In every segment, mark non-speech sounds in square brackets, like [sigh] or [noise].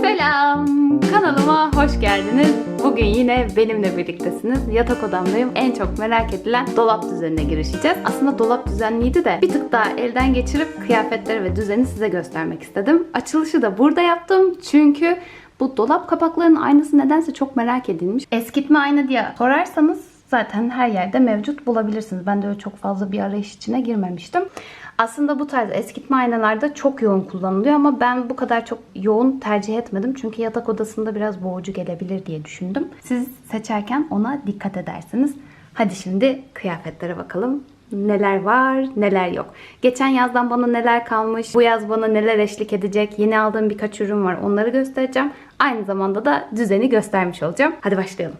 Selam! Kanalıma hoş geldiniz. Bugün yine benimle birliktesiniz. Yatak odamdayım. En çok merak edilen dolap düzenine girişeceğiz. Aslında dolap düzenliydi de bir tık daha elden geçirip kıyafetleri ve düzeni size göstermek istedim. Açılışı da burada yaptım. Çünkü bu dolap kapaklarının aynası nedense çok merak edilmiş. Eskitme ayna diye sorarsanız zaten her yerde mevcut bulabilirsiniz. Ben de öyle çok fazla bir arayış içine girmemiştim. Aslında bu tarz eskitme aynalarda çok yoğun kullanılıyor ama ben bu kadar çok yoğun tercih etmedim. Çünkü yatak odasında biraz boğucu gelebilir diye düşündüm. Siz seçerken ona dikkat edersiniz. Hadi şimdi kıyafetlere bakalım. Neler var, neler yok. Geçen yazdan bana neler kalmış, bu yaz bana neler eşlik edecek, yeni aldığım birkaç ürün var onları göstereceğim. Aynı zamanda da düzeni göstermiş olacağım. Hadi başlayalım.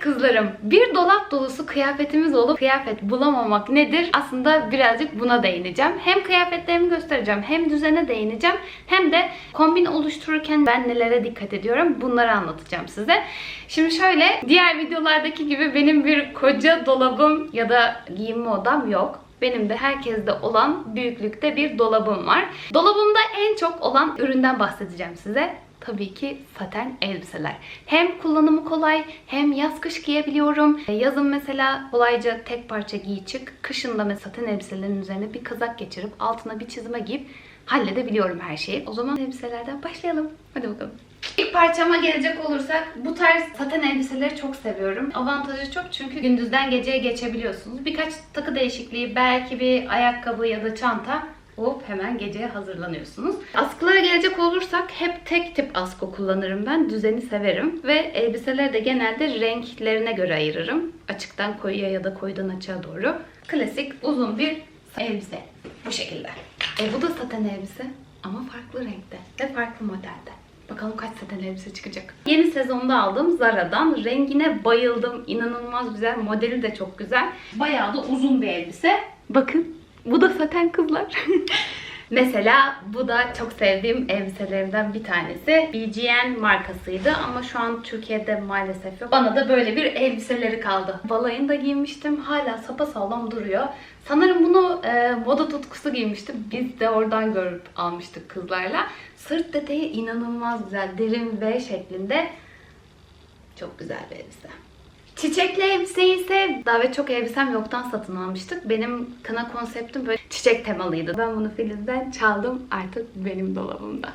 Kızlarım, bir dolap dolusu kıyafetimiz olup kıyafet bulamamak nedir? Aslında birazcık buna değineceğim. Hem kıyafetlerimi göstereceğim, hem düzene değineceğim, hem de kombin oluştururken ben nelere dikkat ediyorum bunları anlatacağım size. Şimdi şöyle, diğer videolardaki gibi benim bir koca dolabım ya da giyinme odam yok. Benim de herkeste olan büyüklükte bir dolabım var. Dolabımda en çok olan üründen bahsedeceğim size tabii ki saten elbiseler. Hem kullanımı kolay hem yaz kış giyebiliyorum. E, Yazın mesela kolayca tek parça giy çık. Kışın da mesela saten elbiselerin üzerine bir kazak geçirip altına bir çizme giyip halledebiliyorum her şeyi. O zaman elbiselerden başlayalım. Hadi bakalım. İlk parçama gelecek olursak bu tarz saten elbiseleri çok seviyorum. Avantajı çok çünkü gündüzden geceye geçebiliyorsunuz. Birkaç takı değişikliği, belki bir ayakkabı ya da çanta Hop hemen geceye hazırlanıyorsunuz. Askılara gelecek olursak hep tek tip askı kullanırım ben. Düzeni severim. Ve elbiseleri de genelde renklerine göre ayırırım. Açıktan koyuya ya da koyudan açığa doğru. Klasik uzun bir elbise. Bu şekilde. E bu da saten elbise ama farklı renkte ve farklı modelde. Bakalım kaç saten elbise çıkacak. Yeni sezonda aldım Zara'dan. Rengine bayıldım. İnanılmaz güzel. Modeli de çok güzel. Bayağı da uzun bir elbise. Bakın bu da saten kızlar. [laughs] Mesela bu da çok sevdiğim elbiselerimden bir tanesi. BGN markasıydı ama şu an Türkiye'de maalesef yok. Bana da böyle bir elbiseleri kaldı. Balayında giymiştim. Hala sapasağlam duruyor. Sanırım bunu e, moda tutkusu giymiştim. Biz de oradan görüp almıştık kızlarla. Sırt detayı inanılmaz güzel. Derin V şeklinde. Çok güzel bir elbise. Çiçekli elbiseyi ise davet çok elbisem yoktan satın almıştık. Benim kına konseptim böyle çiçek temalıydı. Ben bunu Filiz'den çaldım artık benim dolabımda.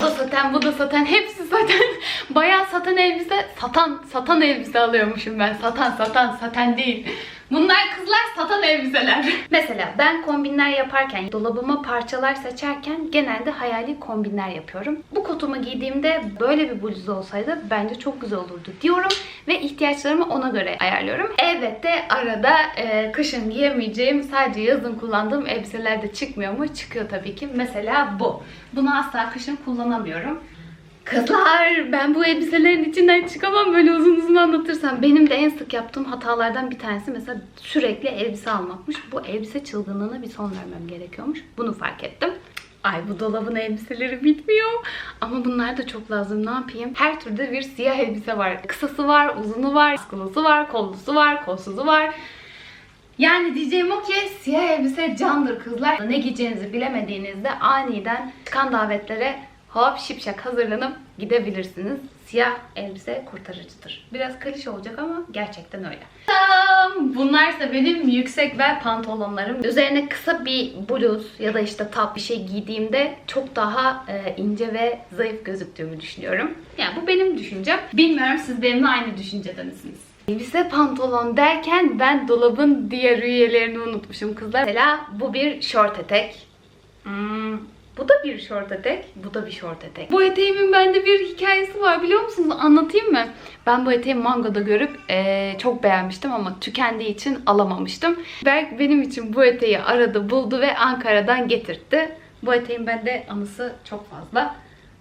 Bu da saten, bu da saten, hepsi saten. Bayağı satan elbise, satan, satan elbise alıyormuşum ben. Satan, satan, saten değil. Bunlar kızlar satan elbiseler. [laughs] Mesela ben kombinler yaparken, dolabıma parçalar seçerken genelde hayali kombinler yapıyorum. Bu kotumu giydiğimde böyle bir bluz olsaydı bence çok güzel olurdu diyorum ve ihtiyaçlarımı ona göre ayarlıyorum. Elbette arada e, kışın giyemeyeceğim, sadece yazın kullandığım elbiseler de çıkmıyor mu? Çıkıyor tabii ki. Mesela bu. Bunu asla kışın kullanamıyorum. Kızlar ben bu elbiselerin içinden çıkamam böyle uzun uzun anlatırsam. Benim de en sık yaptığım hatalardan bir tanesi mesela sürekli elbise almakmış. Bu elbise çılgınlığına bir son vermem gerekiyormuş. Bunu fark ettim. Ay bu dolabın elbiseleri bitmiyor. Ama bunlar da çok lazım. Ne yapayım? Her türde bir siyah elbise var. Kısası var, uzunu var, askılısı var, kollusu var, kolsuzu var. Yani diyeceğim o ki siyah elbise candır kızlar. Ne giyeceğinizi bilemediğinizde aniden çıkan davetlere hop şipşak hazırlanıp gidebilirsiniz. Siyah elbise kurtarıcıdır. Biraz klişe olacak ama gerçekten öyle. Bunlarsa benim yüksek bel pantolonlarım. Üzerine kısa bir bluz ya da işte top bir şey giydiğimde çok daha e, ince ve zayıf gözüktüğümü düşünüyorum. Yani bu benim düşüncem. Bilmiyorum siz benimle aynı düşüncede misiniz? Elbise pantolon derken ben dolabın diğer üyelerini unutmuşum kızlar. Mesela bu bir short etek. Hmm, bu da bir short etek, bu da bir short etek. Bu eteğimin bende bir hikayesi var biliyor musunuz? Anlatayım mı? Ben bu eteği Mango'da görüp eee, çok beğenmiştim ama tükendiği için alamamıştım. Berk benim için bu eteği aradı, buldu ve Ankara'dan getirtti. Bu eteğin bende anısı çok fazla.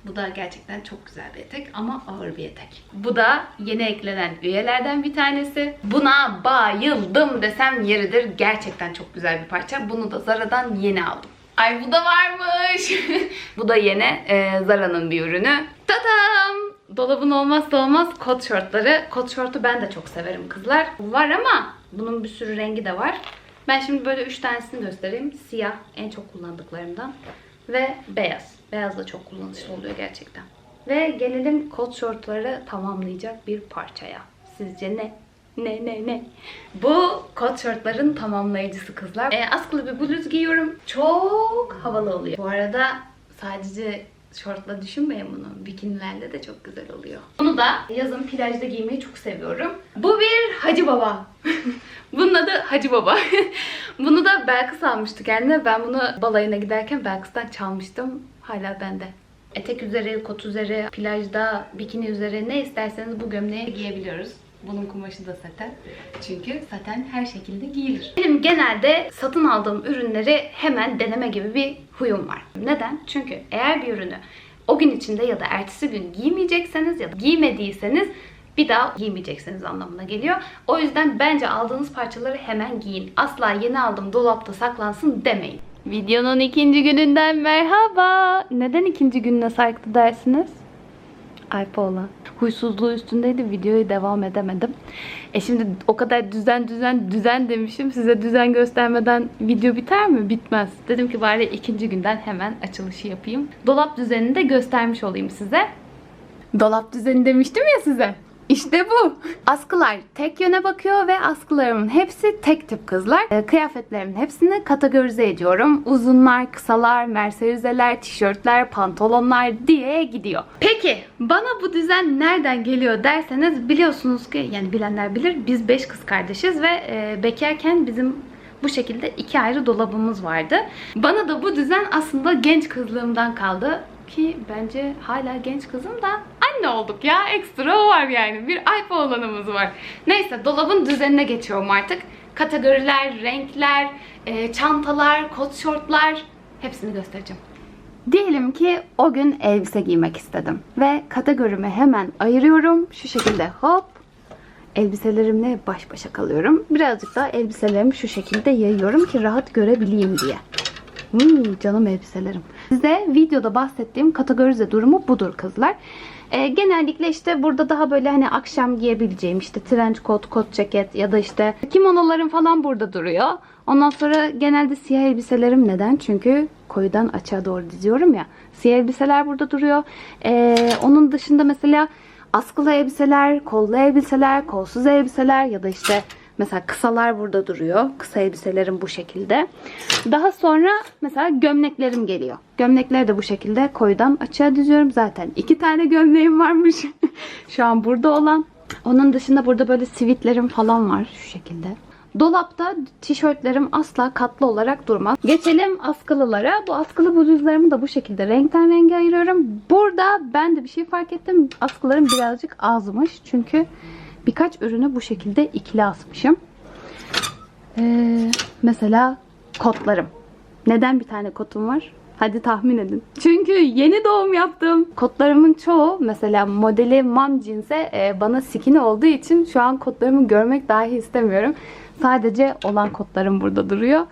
Bu da gerçekten çok güzel bir etek ama ağır bir etek. Bu da yeni eklenen üyelerden bir tanesi. Buna bayıldım desem yeridir. Gerçekten çok güzel bir parça. Bunu da Zara'dan yeni aldım. Ay bu da varmış. [laughs] bu da yeni e, Zara'nın bir ürünü. Tadam! Dolabın olmazsa olmaz kot şortları. Kot şortu ben de çok severim kızlar. Var ama bunun bir sürü rengi de var. Ben şimdi böyle 3 tanesini göstereyim. Siyah en çok kullandıklarımdan ve beyaz. Beyaz da çok kullanışlı oluyor gerçekten. Ve gelelim kot şortları tamamlayacak bir parçaya. Sizce ne? Ne ne ne? Bu kot şortların tamamlayıcısı kızlar. E, askılı bir bluz giyiyorum. Çok havalı oluyor. Bu arada sadece şortla düşünmeyin bunu. Bikinilerle de çok güzel oluyor. Bunu da yazın plajda giymeyi çok seviyorum. Bu bir Hacı Baba. [laughs] Bunun adı Hacı Baba. [laughs] bunu da Belkıs almıştı kendine. Ben bunu balayına giderken Belkıs'tan çalmıştım. Hala bende. Etek üzeri, kot üzeri, plajda, bikini üzeri ne isterseniz bu gömleği giyebiliyoruz. Bunun kumaşı da saten. Çünkü saten her şekilde giyilir. Benim genelde satın aldığım ürünleri hemen deneme gibi bir huyum var. Neden? Çünkü eğer bir ürünü o gün içinde ya da ertesi gün giymeyecekseniz ya da giymediyseniz bir daha giymeyeceksiniz anlamına geliyor. O yüzden bence aldığınız parçaları hemen giyin. Asla yeni aldım dolapta saklansın demeyin. Videonun ikinci gününden merhaba. Neden ikinci gününe sarktı dersiniz? iPhone'a. Huysuzluğu üstündeydi. Videoyu devam edemedim. E şimdi o kadar düzen düzen düzen demişim. Size düzen göstermeden video biter mi? Bitmez. Dedim ki bari ikinci günden hemen açılışı yapayım. Dolap düzenini de göstermiş olayım size. Dolap düzeni demiştim ya size. İşte bu. Askılar tek yöne bakıyor ve askılarımın hepsi tek tip kızlar. E, Kıyafetlerimin hepsini kategorize ediyorum. Uzunlar, kısalar, merserizeler, tişörtler, pantolonlar diye gidiyor. Peki bana bu düzen nereden geliyor derseniz biliyorsunuz ki yani bilenler bilir biz 5 kız kardeşiz ve e, bizim bu şekilde iki ayrı dolabımız vardı. Bana da bu düzen aslında genç kızlığımdan kaldı ki bence hala genç kızım da anne olduk ya ekstra o var yani bir iPhone olanımız var. Neyse dolabın düzenine geçiyorum artık. Kategoriler, renkler, e, çantalar, kot şortlar hepsini göstereceğim. Diyelim ki o gün elbise giymek istedim ve kategorimi hemen ayırıyorum. Şu şekilde hop elbiselerimle baş başa kalıyorum. Birazcık daha elbiselerimi şu şekilde yayıyorum ki rahat görebileyim diye. Hmm, canım elbiselerim. Size videoda bahsettiğim kategorize durumu budur kızlar. Ee, genellikle işte burada daha böyle hani akşam giyebileceğim işte trench coat, kot ceket ya da işte kimonolarım falan burada duruyor. Ondan sonra genelde siyah elbiselerim neden? Çünkü koyudan açığa doğru diziyorum ya. Siyah elbiseler burada duruyor. Ee, onun dışında mesela askılı elbiseler, kollu elbiseler, kolsuz elbiseler ya da işte mesela kısalar burada duruyor. Kısa elbiselerim bu şekilde. Daha sonra mesela gömleklerim geliyor. Gömlekleri de bu şekilde koyudan açığa diziyorum. Zaten iki tane gömleğim varmış. [laughs] Şu an burada olan. Onun dışında burada böyle sivitlerim falan var şu şekilde. Dolapta tişörtlerim asla katlı olarak durmaz. Geçelim askılılara. Bu askılı bluzlarımı da bu şekilde renkten renge ayırıyorum. Burada ben de bir şey fark ettim. Askılarım birazcık azmış. Çünkü birkaç ürünü bu şekilde ikili asmışım. Ee, mesela kotlarım. Neden bir tane kotum var? Hadi tahmin edin. Çünkü yeni doğum yaptım. Kotlarımın çoğu mesela modeli mom jeans'e e, bana skinny olduğu için şu an kotlarımı görmek dahi istemiyorum. Sadece olan kotlarım burada duruyor.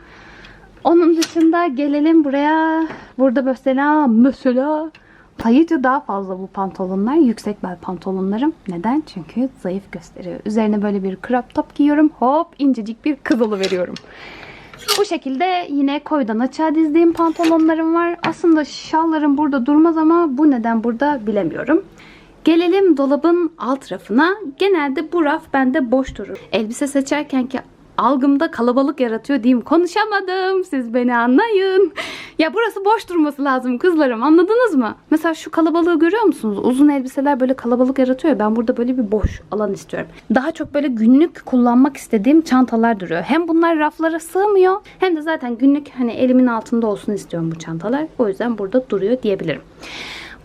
Onun dışında gelelim buraya. Burada mesela mesela sayıca daha fazla bu pantolonlar. Yüksek bel pantolonlarım. Neden? Çünkü zayıf gösteriyor. Üzerine böyle bir crop top giyiyorum. Hop incecik bir kız veriyorum. Bu şekilde yine koydan açığa dizdiğim pantolonlarım var. Aslında şallarım burada durmaz ama bu neden burada bilemiyorum. Gelelim dolabın alt rafına. Genelde bu raf bende boş durur. Elbise seçerken ki algımda kalabalık yaratıyor diyeyim. Konuşamadım. Siz beni anlayın. Ya burası boş durması lazım kızlarım. Anladınız mı? Mesela şu kalabalığı görüyor musunuz? Uzun elbiseler böyle kalabalık yaratıyor. ya, Ben burada böyle bir boş alan istiyorum. Daha çok böyle günlük kullanmak istediğim çantalar duruyor. Hem bunlar raflara sığmıyor hem de zaten günlük hani elimin altında olsun istiyorum bu çantalar. O yüzden burada duruyor diyebilirim.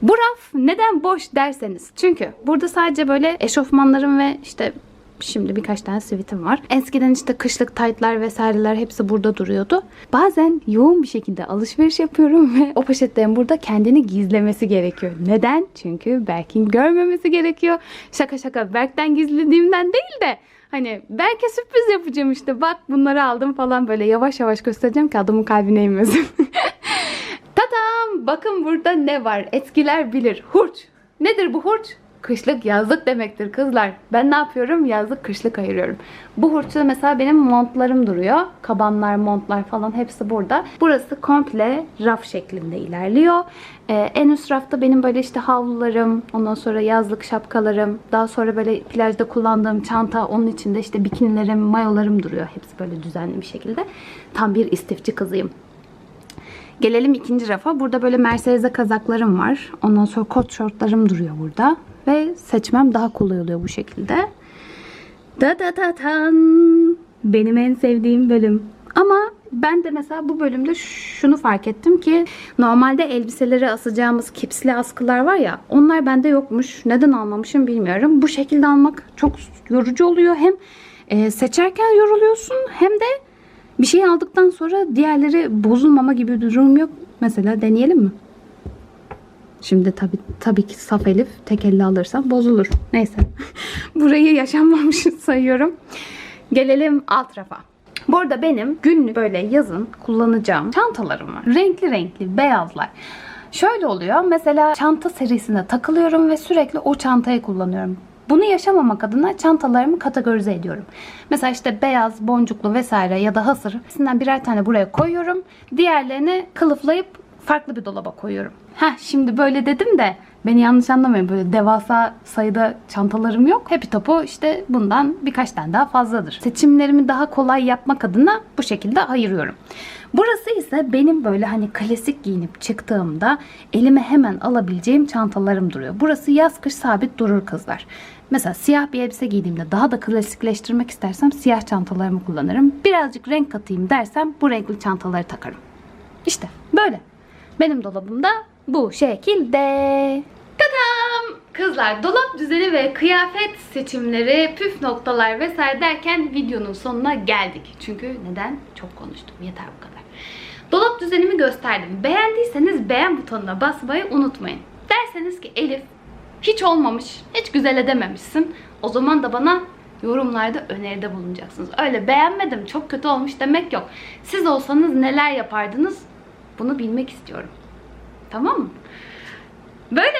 Bu raf neden boş derseniz. Çünkü burada sadece böyle eşofmanlarım ve işte Şimdi birkaç tane sivitim var. Eskiden işte kışlık taytlar vesaireler hepsi burada duruyordu. Bazen yoğun bir şekilde alışveriş yapıyorum ve o poşetlerin burada kendini gizlemesi gerekiyor. Neden? Çünkü Berk'in görmemesi gerekiyor. Şaka şaka Berk'ten gizlediğimden değil de Hani Berk'e sürpriz yapacağım işte bak bunları aldım falan böyle yavaş yavaş göstereceğim ki adamın kalbine inmesin. [laughs] Tadam! Bakın burada ne var? Etkiler bilir. Hurç. Nedir bu hurç? Kışlık yazlık demektir kızlar. Ben ne yapıyorum? Yazlık kışlık ayırıyorum. Bu hurçta mesela benim montlarım duruyor. Kabanlar, montlar falan hepsi burada. Burası komple raf şeklinde ilerliyor. Ee, en üst rafta benim böyle işte havlularım, ondan sonra yazlık şapkalarım, daha sonra böyle plajda kullandığım çanta, onun içinde işte bikinilerim, mayolarım duruyor. Hepsi böyle düzenli bir şekilde. Tam bir istifçi kızıyım. Gelelim ikinci rafa. Burada böyle Mercedes'e kazaklarım var. Ondan sonra kot şortlarım duruyor burada. Ve seçmem daha kolay oluyor bu şekilde. Da da da tan. Benim en sevdiğim bölüm. Ama ben de mesela bu bölümde şunu fark ettim ki normalde elbiseleri asacağımız kipsli askılar var ya onlar bende yokmuş. Neden almamışım bilmiyorum. Bu şekilde almak çok yorucu oluyor. Hem e, seçerken yoruluyorsun hem de bir şey aldıktan sonra diğerleri bozulmama gibi bir durum yok. Mesela deneyelim mi? Şimdi tabii tabii ki saf elif tek elle alırsam bozulur. Neyse. [laughs] Burayı yaşanmamış [laughs] sayıyorum. Gelelim alt rafa. Burada benim günlük böyle yazın kullanacağım çantalarım var. Renkli renkli beyazlar. Şöyle oluyor. Mesela çanta serisine takılıyorum ve sürekli o çantayı kullanıyorum. Bunu yaşamamak adına çantalarımı kategorize ediyorum. Mesela işte beyaz, boncuklu vesaire ya da hasır. Hepsinden birer tane buraya koyuyorum. Diğerlerini kılıflayıp farklı bir dolaba koyuyorum. Heh şimdi böyle dedim de beni yanlış anlamayın. Böyle devasa sayıda çantalarım yok. Happy Top'u işte bundan birkaç tane daha fazladır. Seçimlerimi daha kolay yapmak adına bu şekilde ayırıyorum. Burası ise benim böyle hani klasik giyinip çıktığımda elime hemen alabileceğim çantalarım duruyor. Burası yaz kış sabit durur kızlar. Mesela siyah bir elbise giydiğimde daha da klasikleştirmek istersem siyah çantalarımı kullanırım. Birazcık renk katayım dersem bu renkli çantaları takarım. İşte böyle. Benim dolabımda bu şekilde. Tadam! Kızlar dolap düzeni ve kıyafet seçimleri, püf noktalar vesaire derken videonun sonuna geldik. Çünkü neden? Çok konuştum. Yeter bu kadar. Dolap düzenimi gösterdim. Beğendiyseniz beğen butonuna basmayı unutmayın. Derseniz ki Elif hiç olmamış, hiç güzel edememişsin. O zaman da bana yorumlarda öneride bulunacaksınız. Öyle beğenmedim, çok kötü olmuş demek yok. Siz olsanız neler yapardınız? Bunu bilmek istiyorum. Tamam mı? Böyle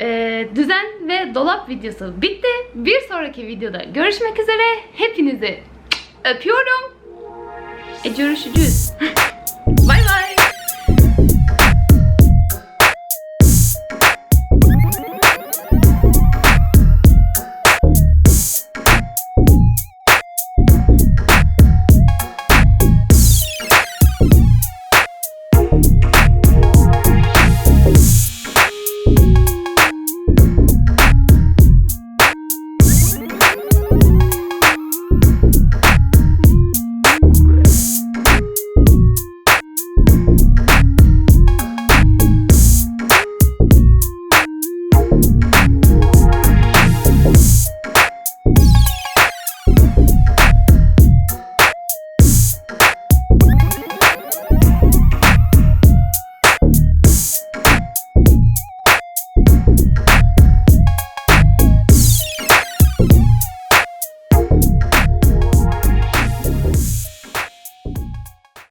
e, düzen ve dolap videosu bitti. Bir sonraki videoda görüşmek üzere. Hepinizi öpüyorum. E görüşürüz. [laughs]